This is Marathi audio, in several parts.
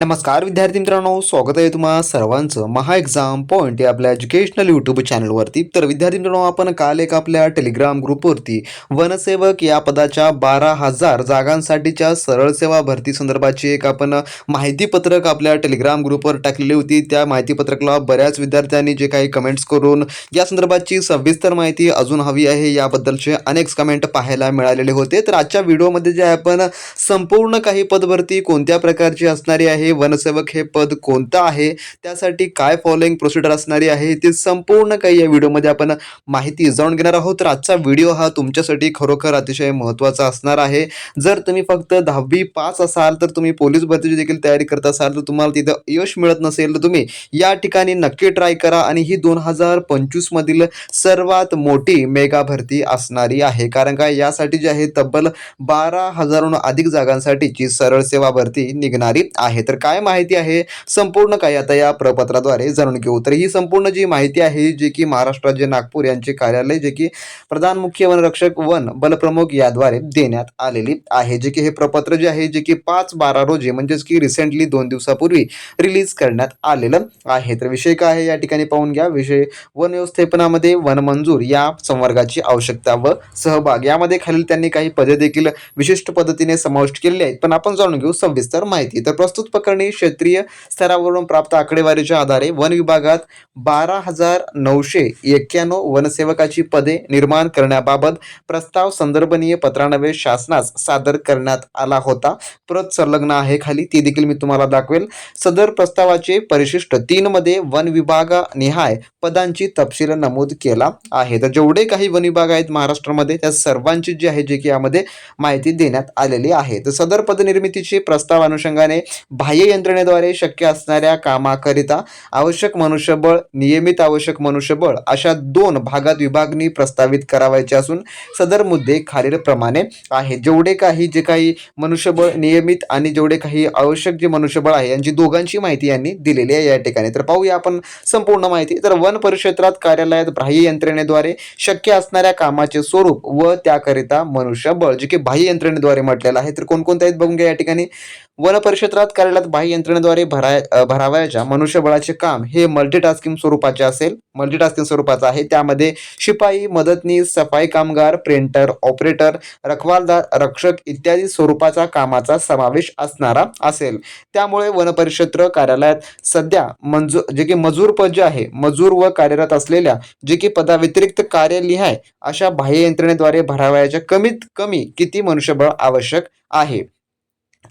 नमस्कार विद्यार्थी मित्रांनो. स्वागत आहे तुम्हा सर्वांचं. महा एक्झाम पॉईंट या आपल्या एज्युकेशनल यूट्यूब चॅनलवरती तर विद्यार्थी मित्रांनो आपण काल एक आपल्या टेलिग्राम ग्रुपवरती वनसेवक या पदाच्या बारा हजार जागांसाठीच्या सरळ सेवा भरती संदर्भाची एक आपण माहितीपत्रक आपल्या टेलिग्राम ग्रुपवर टाकलेली होती. त्या माहितीपत्रकाला बऱ्याच विद्यार्थ्यांनी जे काही कमेंट्स करून या संदर्भाची सविस्तर माहिती अजून हवी आहे याबद्दलचे अनेक कमेंट पाहायला मिळालेले होते. तर आजच्या व्हिडिओमध्ये जे आपण संपूर्ण काही पदभरती कोणत्या प्रकारची असणारी आहे वनसेवक हे पद कोणतं आहे? त्यासाठी काय फॉलोइंग प्रोसिजर असणारी आहे? ते संपूर्ण काही या व्हिडिओमध्ये आपण माहिती जाणून घेणार आहोत. तर आजचा व्हिडिओ हा तुमच्यासाठी खरोखर अतिशय महत्त्वाचा असणार आहे. जर तुम्ही फक्त दहावी पास असाल तर तुम्ही पोलीस भरतीची देखील तयारी करत असाल तर तुम्हाला तिथं यश मिळत नसेल तर तुम्ही या ठिकाणी नक्की ट्राय करा आणि ही दोन हजार पंचवीसमधील सर्वात मोठी मेगा भरती असणारी आहे. कारण का? यासाठी जी आहे तब्बल बारा हजारहून अधिक जागांसाठीची सरळ सेवा भरती निघणारी आहे. तर तर काय माहिती आहे? संपूर्ण काही आता या प्रपत्राद्वारे जाणून घेऊ. तर ही संपूर्ण जी माहिती आहे जी की महाराष्ट्र राज्य नागपूर यांचे कार्यालय जे की प्रधान मुख्य वनरक्षक वन बलप्रमुख याद्वारे देण्यात आलेली आहे. जे की हे प्रपत्र जे आहे जे की पाच बारा रोजी म्हणजेच की रिसेंटली दोन दिवसापूर्वी रिलीज करण्यात आलेलं आहे. तर विषय काय आहे या ठिकाणी पाहून घ्या. विषय वन व्यवस्थापनामध्ये वन मंजूर या संवर्गाची आवश्यकता व सहभाग. यामध्ये खालील त्यांनी काही पदे देखील विशिष्ट पद्धतीने समाविष्ट केलेली आहेत. पण आपण जाणून घेऊ सविस्तर माहिती. तर प्रस्तुत प्रकरणी क्षेत्रीय स्तरावरून प्राप्त आकडेवारीच्या आधारे वन विभागात बारा हजार नऊशे एक्क्याण्णव वनसेवकाची पदे निर्माण करण्याबाबत प्रस्ताव संदर्भनीय पत्रानवे शासनास सादर करण्यात आला होता. प्रत संलग्न आहे खाली. ती देखील मी तुम्हाला दाखवेल. सदर प्रस्तावाचे परिशिष्ट तीन मध्ये वन विभाग निहाय पदांची तपशील नमूद केला आहे. तर जेवढे काही वन विभाग आहेत महाराष्ट्रामध्ये त्या सर्वांची जी आहे जे की यामध्ये माहिती देण्यात आलेली आहे. तर सदर पदनिर्मितीचे प्रस्ताव अनुषंगाने बाह्य यंत्रणेद्वारे शक्य असणाऱ्या कामाकरिता आवश्यक मनुष्यबळ नियमित आवश्यक मनुष्यबळ अशा दोन भागात विभागणी प्रस्तावित करावायचे असून सदर मुद्दे खालीलप्रमाणे आहेत. जेवढे काही जे काही मनुष्यबळ नियमित आणि जेवढे काही आवश्यक जे मनुष्यबळ आहे यांची दोघांची माहिती यांनी दिलेली आहे या ठिकाणी. तर पाहूया आपण संपूर्ण माहिती. तर वन परिक्षेत्रात कार्यालयात बाह्य यंत्रणेद्वारे शक्य असणाऱ्या कामाचे स्वरूप व त्याकरिता मनुष्यबळ जे की बाह्य यंत्रणेद्वारे म्हटलेलं आहे. तर कोणकोणत्या आहेत बघून घ्या या ठिकाणी. वन परिक्षेत्रात कार्यालयात बाह्य यंत्रणेद्वारे भराय भरावयाच्या मनुष्यबळाचे काम हे मल्टीटास्किंग स्वरूपाचे असेल. मल्टीटास्किंग स्वरूपाचं आहे. त्यामध्ये शिपाई मदतनीस सफाई कामगार प्रिंटर ऑपरेटर रखवालदार रक्षक इत्यादी स्वरूपाचा कामाचा समावेश असणारा असेल. त्यामुळे वनपरिक्षेत्र कार्यालयात सध्या मंजूर जे की मजूर पद जे आहे मजूर व कार्यरत असलेल्या जे की पदाव्यतिरिक्त कार्य लिहाय अशा बाह्य यंत्रणेद्वारे भरावयाच्या कमीत कमी किती मनुष्यबळ आवश्यक आहे?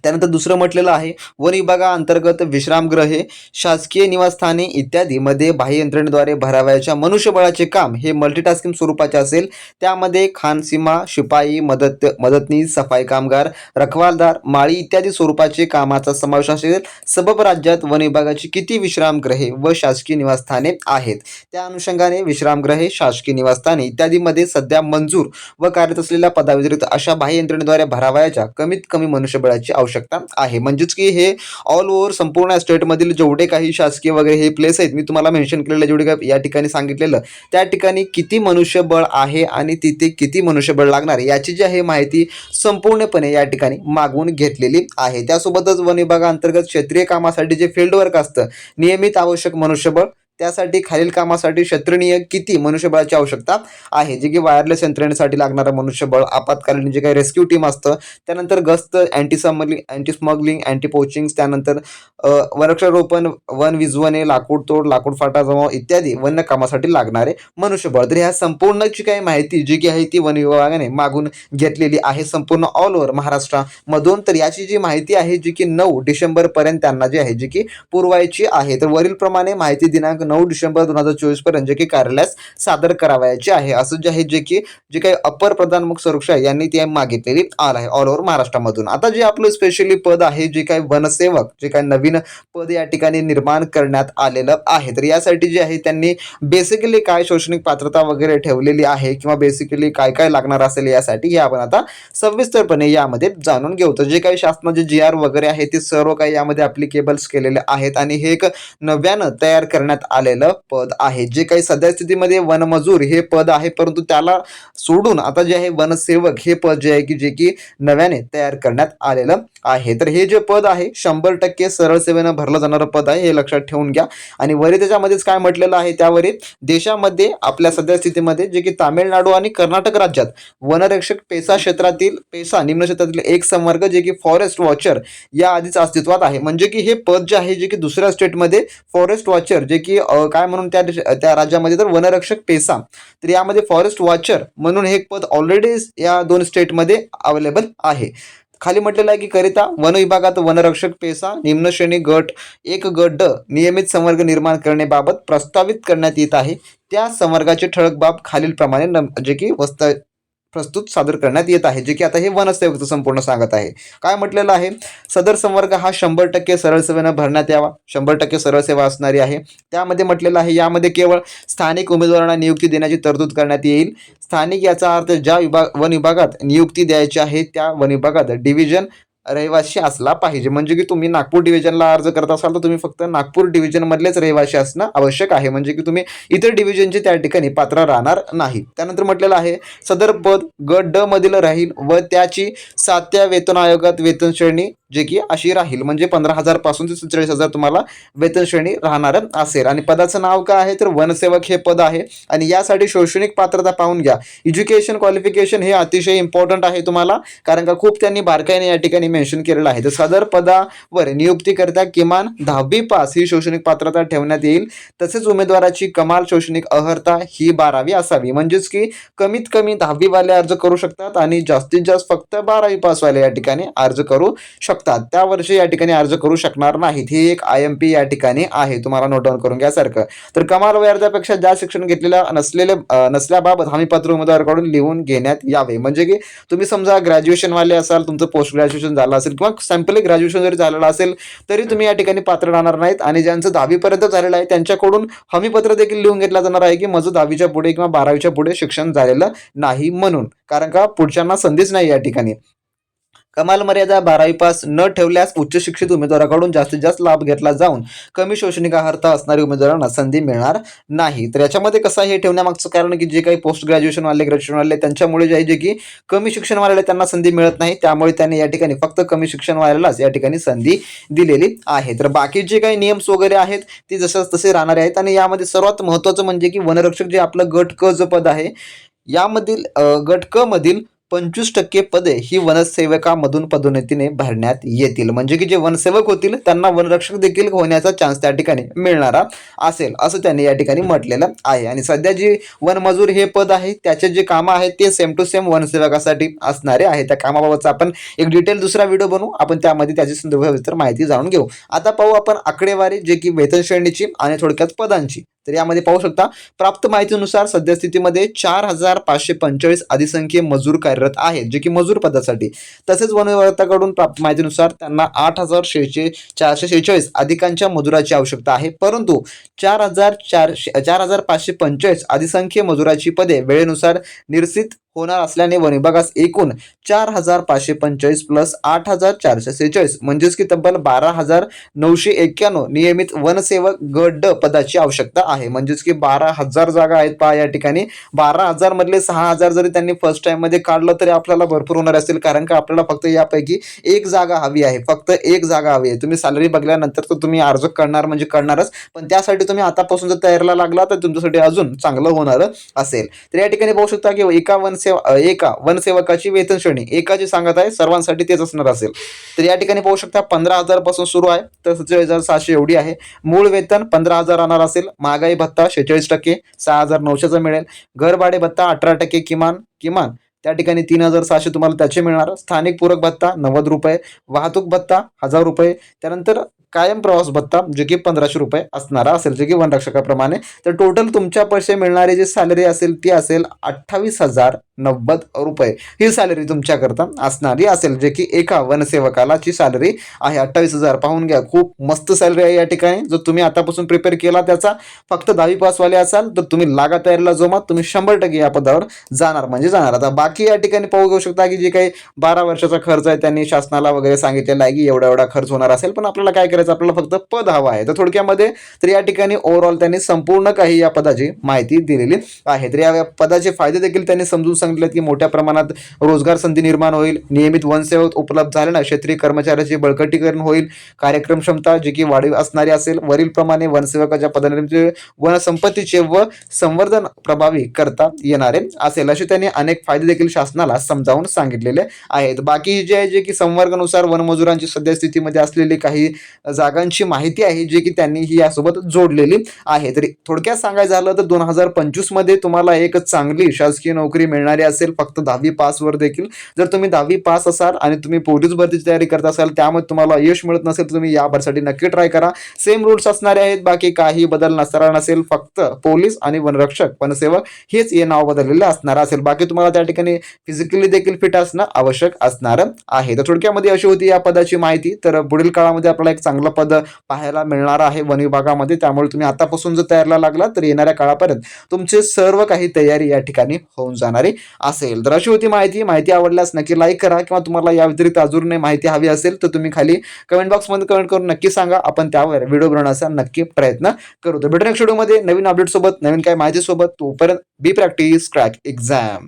त्यानंतर दुसरं म्हटलेलं आहे वन विभागाअंतर्गत विश्रामगृहे शासकीय निवासस्थाने इत्यादीमध्ये बाह्य यंत्रणेद्वारे भरावयाच्या मनुष्यबळाचे काम हे मल्टीटास्किंग स्वरूपाचे असेल. त्यामध्ये खानसीमा शिपाई मदत मदतनीस सफाई कामगार रखवालदार माळी इत्यादी स्वरूपाचे कामाचा समावेश असेल. सबब राज्यात वन विभागाची किती विश्रामगृहे व शासकीय निवासस्थाने आहेत? त्या अनुषंगाने विश्रामगृहे शासकीय निवासस्थाने इत्यादीमध्ये सध्या मंजूर व कार्यरत असलेल्या पदाव्यतिरिक्त अशा बाह्य यंत्रणेद्वारे भरावयाच्या कमीत कमी मनुष्यबळाची आवश्यकता आहे. म्हणजेच की हे ऑल ओव्हर संपूर्ण स्टेटमधील जेवढे काही शासकीय वगैरे हे प्लेस आहेत मी तुम्हाला मेन्शन केलेलं जेवढे काही या ठिकाणी सांगितलेलं त्या ठिकाणी किती मनुष्यबळ आहे आणि तिथे किती मनुष्यबळ लागणार याची जी आहे माहिती संपूर्णपणे या ठिकाणी मागवून घेतलेली आहे. त्यासोबतच वन विभागाअंतर्गत क्षेत्रीय कामासाठी जे फील्ड वर्क असतं नियमित आवश्यक मनुष्यबळ त्यासाठी खालील कामासाठी क्षेत्रणीय किती मनुष्यबळाची आवश्यकता आहे? जे की वायरलेस यंत्रणेसाठी लागणारं मनुष्यबळ आपत्कालीन जे काही रेस्क्यू टीम असतं त्यानंतर गस्त anti smuggling anti smuggling anti poaching त्यानंतर वृक्षारोपण वन विजवणे लाकूड तोड लाकूड फाटा जमाव इत्यादी वन्य कामासाठी लागणारे मनुष्यबळ. तर ह्या संपूर्णची काही माहिती जी की आहे ती वन विभागाने मागून घेतलेली आहे संपूर्ण ऑल ओव्हर महाराष्ट्रामधून. तर याची जी माहिती आहे जी की नऊ डिसेंबरपर्यंत त्यांना जी आहे जी की पुरवायची आहे. तर वरीलप्रमाणे माहिती दिनांक नऊ डिसेंबर दोन हजार चोवीसपर्यंत जे की कार्यालयास सादर करावयाचे आहे. असं जे आहे जे की जे काही अपर प्रधान मुख्य संरक्षक यांनी ती मागितलेली आल आहे ऑल ओव्हर महाराष्ट्रामधून. आता जे आपलं स्पेशली पद आहे जे काही वनसेवक जे काही नवीन पद या ठिकाणी निर्माण करण्यात आलेलं आहे. तर यासाठी जे आहे त्यांनी बेसिकली काय शैक्षणिक पात्रता वगैरे ठेवलेली आहे किंवा बेसिकली काय काय लागणार असेल यासाठी हे आपण आता सविस्तरपणे यामध्ये जाणून घेऊ. तर जे काही शासनाचे जी आर वगैरे आहे ते सर्व काही यामध्ये अप्लिकेबल्स केलेले आहेत आणि हे एक नव्यानं तयार करण्यात आलेलं पद आहे. जे काही सध्या स्थितीमध्ये वनमजूर हे पद आहे परंतु त्याला सोडून आता जे आहे वनसेवक हे पद जे आहे की जे की नव्याने तयार करण्यात आलेलं आहे. तर हे जे पद आहे शंभर टक्के सरळ सेवेनं भरलं जाणारं पद आहे हे लक्षात ठेवून घ्या. आणि वरी त्याच्यामध्येच काय म्हटलेलं आहे त्यावरी देशामध्ये आपल्या सध्या स्थितीमध्ये जे की तामिळनाडू आणि कर्नाटक राज्यात वनरक्षक पेसा क्षेत्रातील पेसा निम्न क्षेत्रातील एक संवर्ग जे की फॉरेस्ट वॉचर या आधीच अस्तित्वात आहे. म्हणजे की हे पद जे आहे जे की दुसऱ्या स्टेटमध्ये फॉरेस्ट वॉचर जे की काय म्हणून त्या देश- त्या राज्यामध्ये तर वनरक्षक पेसा. तर यामध्ये फॉरेस्ट वॉचर म्हणून हे पद ऑलरेडी या दोन स्टेटमध्ये अवेलेबल आहे. खाली म्हटलेलं आहे की करिता वन विभागात वनरक्षक पेसा निम्न श्रेणी गट एक गट ड नियमित संवर्ग निर्माण करण्याबाबत प्रस्तावित करण्यात येत आहे. त्या संवर्गाची ठळक बाब खालीलप्रमाणे नम- जे की वस्त प्रस्तुत सादर करण्यात येत आहे जे की आता हे वनसेवकचं संपूर्ण सांगत आहे. काय म्हटलेलं आहे? सदर संवर्ग हा शंभर टक्के सरळ सेवेनं भरण्यात यावा. शंभर टक्के सरळ सेवा असणारी आहे. त्यामध्ये म्हटलेलं आहे यामध्ये केवळ स्थानिक उमेदवारांना नियुक्ती देण्याची तरतूद करण्यात येईल. स्थानिक याचा अर्थ ज्या विभाग वन विभागात नियुक्ती द्यायची आहे त्या वन विभागात डिव्हिजन रहिवासी असला पाहिजे. म्हणजे की तुम्ही नागपूर डिव्हिजनला अर्ज करत असाल तर तुम्ही फक्त नागपूर डिव्हिजनमधलेच रहिवासी असणं आवश्यक आहे. म्हणजे की तुम्ही इतर डिव्हिजनचे त्या ठिकाणी पात्र राहणार नाही. त्यानंतर म्हटलेलं आहे सदर पद ग ड मधील राहील व त्याची सातव्या वेतन आयोगात वेतन श्रेणी जे की अशी राहील. म्हणजे पंधरा हजारपासून ते सत्तेचाळीस हजार तुम्हाला वेतन श्रेणी राहणार असेल. आणि पदाचं नाव काय आहे? तर वनसेवक हे पद आहे. आणि यासाठी शैक्षणिक पात्रता पाहून घ्या. एज्युकेशन क्वालिफिकेशन हे अतिशय इम्पॉर्टंट आहे तुम्हाला. कारण का खूप त्यांनी बारकाईने या ठिकाणी मेन्शन केलेलं आहे. तर सदर पदावर नियुक्तीकरिता किमान दहावी पास ही शैक्षणिक पात्रता ठेवण्यात येईल. तसेच उमेदवाराची कमाल शैक्षणिक अर्हता ही बारावी असावी. म्हणजेच की कमीत कमी दहावीवाले अर्ज करू शकतात आणि जास्तीत जास्त फक्त बारावी पासवाले या ठिकाणी अर्ज करू शकतात. त्या वर्षी या ठिकाणी अर्ज करू शकणार नाहीत. ही एक आय एम पी या ठिकाणी आहे. तुम्हाला नोट डाऊन करून घ्यासारखं तर कमाल वयार्जापेक्षा ज्या शिक्षण घेतलेल्या नसलेले नसल्याबाबत हमीपत्र उमेदवाराकडून लिहून घेण्यात यावे. म्हणजे की तुम्ही समजा ग्रॅज्युएशनवाले असाल तुमचं पोस्ट ग्रॅज्युएशन झालं असेल किंवा सॅम्पली ग्रॅज्युएशन जरी झालेलं असेल तरी तुम्ही या ठिकाणी पात्र राहणार नाहीत आणि ज्यांचं दहावीपर्यंत झालेलं आहे त्यांच्याकडून हमीपत्र देखील लिहून घेतलं जाणार आहे की माझं दहावीच्या पुढे किंवा बारावीच्या पुढे शिक्षण झालेलं नाही म्हणून. कारण का पुढच्यांना संधीच नाही या ठिकाणी. कमाल मर्यादा बारावी पास न ठेवल्यास उच्च शिक्षित उमेदवाराकडून जास्तीत जास्त लाभ घेतला जाऊन कमी शैक्षणिक अर्हता असणाऱ्या उमेदवारांना संधी मिळणार नाही. तर याच्यामध्ये कसं आहे हे ठेवण्यामागचं कारण की जे काही पोस्ट ग्रॅज्युएशनवाले ग्रॅज्युएशनवाले त्यांच्यामुळे जे आहे जे की कमी शिक्षणवाल्याला त्यांना संधी मिळत नाही. त्यामुळे त्यांनी या ठिकाणी फक्त कमी शिक्षणवाल्यालाच या ठिकाणी संधी दिलेली आहे. तर बाकी जे काही नियम्स वगैरे आहेत ते जसं तसे राहणारे आहेत. आणि यामध्ये सर्वात महत्त्वाचं म्हणजे की वनरक्षक जे आपलं गट क जो पद आहे यामधील गट क मधील पंचवीस टक्के पदे ही वनसेवकामधून पदोन्नतीने भरण्यात येतील. म्हणजे की जे वनसेवक होतील त्यांना वनरक्षक देखील होण्याचा चान्स त्या ठिकाणी मिळणारा असेल असं त्यांनी या ठिकाणी म्हटलेलं आहे. आणि सध्या जे वनमजूर हे पद आहे त्याचे जे कामं आहेत ते सेम टू सेम वनसेवकासाठी असणारे आहे त्या कामाबाबतचा आपण एक डिटेल दुसरा व्हिडिओ बनवू. आपण त्यामध्ये त्याची संदर्भात माहिती जाणून घेऊ. आता पाहू आपण आकडेवारी जे की वेतन श्रेणीची आणि थोडक्यात पदांची. तर यामध्ये पाहू शकता प्राप्त माहितीनुसार सद्यस्थितीमध्ये चार हजार पाचशे पंचेचाळीस अधिसंख्य मजूर कार्यरत आहेत जे की मजूर पदासाठी. तसेच वन विभागाकडून प्राप्त माहितीनुसार त्यांना आठ हजार शेचे चारशे शेहेचाळीस अधिकांच्या मजुराची आवश्यकता आहे. परंतु चार हजार चारशे चार हजार पाचशे पंचेचाळीस अधिसंख्य मजुराची पदे वेळेनुसार निरसित होणार असल्याने वन विभागास एकूण चार हजार पाचशे पंचेचाळीस प्लस आठ हजार चारशे सेहेचाळीस. म्हणजेच की तब्बल बारा हजार नऊशे एक्क्याण्णव नियमित वनसेवक गड पदाची आवश्यकता आहे. म्हणजेच की बारा हजार जागा आहेत पहा या ठिकाणी. बारा हजार मधले सहा हजार जरी त्यांनी फर्स्ट टाइममध्ये काढलं तरी आपल्याला भरपूर होणार असेल. कारण का आपल्याला फक्त यापैकी एक जागा हवी आहे. फक्त एक जागा हवी आहे. तुम्ही सॅलरी बघल्यानंतर तर तुम्ही अर्ज करणार म्हणजे करणारच. पण त्यासाठी तुम्ही आतापासून जर तयारीला लागला तर तुमच्यासाठी अजून चांगलं होणार असेल. तर या ठिकाणी पाहू शकता की एका वनसेवा एका वनसेवकाची वेतन श्रेणी. एकाची सांगत आहे सर्वांसाठी तेच असणार असेल. तर या ठिकाणी पाहू शकता पंधरा हजारपासून सुरू आहे. तर सत्तेचाळीस हजार सहाशे एवढी आहे. मूळ वेतन पंधरा हजार राहणार असेल. महागाई भत्ता शेहेचाळीस टक्के. सहा हजार नऊशेचा मिळेल. घरभाडे भत्ता अठरा टक्के किमान किमान. त्या ठिकाणी तीन हजार सहाशे तुम्हाला त्याचे मिळणार. स्थानिक पूरक भत्ता नव्वद रुपये. वाहतूक भत्ता हजार रुपये. त्यानंतर कायम प्रवास भत्ता जे की पंधराशे रुपये असणारा असेल जे की वनरक्षकाप्रमाणे. तर टोटल तुमच्या पैसे मिळणारी जी सॅलरी असेल ती असेल अठ्ठावीस हजार नव्वद रुपये. ही सॅलरी तुमच्याकरता असणारी असेल जे की एका वनसेवकाला ची सॅलरी आहे अठ्ठावीस हजार. पाहून घ्या खूप मस्त सॅलरी आहे या ठिकाणी. जो तुम्ही आतापासून प्रिपेअर केला त्याचा फक्त दहावी पासवाले असाल तर तुम्ही लागा तयारीला जोमा तुम्ही शंभर टक्के या पदावर जाणार म्हणजे जाणार. आता बाकी या ठिकाणी पाहू घेऊ शकता की जे काही बारा वर्षाचा खर्च आहे त्यांनी शासनाला वगैरे सांगितलेला आहे की एवढा एवढा खर्च होणार असेल पण आपल्याला काय करायचं? करायचं आपल्याला फक्त पद हवं आहे. तर थोडक्यामध्ये तर या ठिकाणी ओव्हरऑल त्यांनी संपूर्ण काही या पदाची माहिती दिलेली आहे. तर या पदाचे फायदे देखील त्यांनी समजून सांगितले की मोठ्या प्रमाणात रोजगार संधी निर्माण होईल नियमित वनसेवक उपलब्ध झाल्यानं क्षेत्रीय कर्मचाऱ्याचे बळकटीकरण होईल कार्यक्रम क्षमता जी की वाढीव असणारी असेल वरील प्रमाणे वनसेवकाच्या पदाने वनसंपत्तीचे व संवर्धन प्रभावी करता येणारे असेल असे त्यांनी अनेक फायदे देखील शासनाला समजावून सांगितलेले आहेत. बाकी जे आहे जे की संवर्गानुसार वनमजुरांची सद्यस्थितीमध्ये असलेली काही जागांची माहिती आहे जी की त्यांनी ही यासोबत जोडलेली आहे. तरी थोडक्यात सांगायचं झालं तर दोन हजार पंचवीसमध्ये तुम्हाला एक चांगली शासकीय नोकरी मिळणारी असेल. फक्त दहावी पासवर देखील. जर तुम्ही दहावी पास असाल आणि तुम्ही पोलीस भरतीची तयारी करत असाल त्यामध्ये तुम्हाला यश मिळत नसेल तर तुम्ही या भरसाठी नक्की ट्राय करा. सेम रूल्स असणारे आहेत. बाकी काही बदल नसणार नसेल फक्त पोलीस आणि वनरक्षक वनसेवक हेच हे नाव बदललेलं असणार असेल. बाकी तुम्हाला त्या ठिकाणी फिजिकली देखील फिट असणं आवश्यक असणार आहे. तर थोडक्यामध्ये अशी होती या पदाची माहिती. तर पुढील काळामध्ये आपल्याला एक चांगली चांगलं पद पाहायला मिळणार आहे वन विभागामध्ये. त्यामुळे तुम्ही आतापासून जर तयारीला लागला तर येणाऱ्या काळापर्यंत तुमचे सर्व काही तयारी या ठिकाणी होऊन जाणारी असेल. तर अशी होती माहिती. माहिती आवडल्यास नक्की लाईक करा किंवा तुम्हाला या व्यतिरिक्त अजून माहिती हवी असेल तर तुम्ही खाली कमेंट बॉक्समध्ये कमेंट करून नक्की सांगा. आपण त्यावर व्हिडिओ बनवण्याचा नक्की प्रयत्न करू. तर भेटू नेक्स्ट व्हिडिओमध्ये नवीन अपडेट सोबत नवीन काही माहिती सोबत तोपर्यंत बी प्रॅक्टिस क्रॅक एक्झाम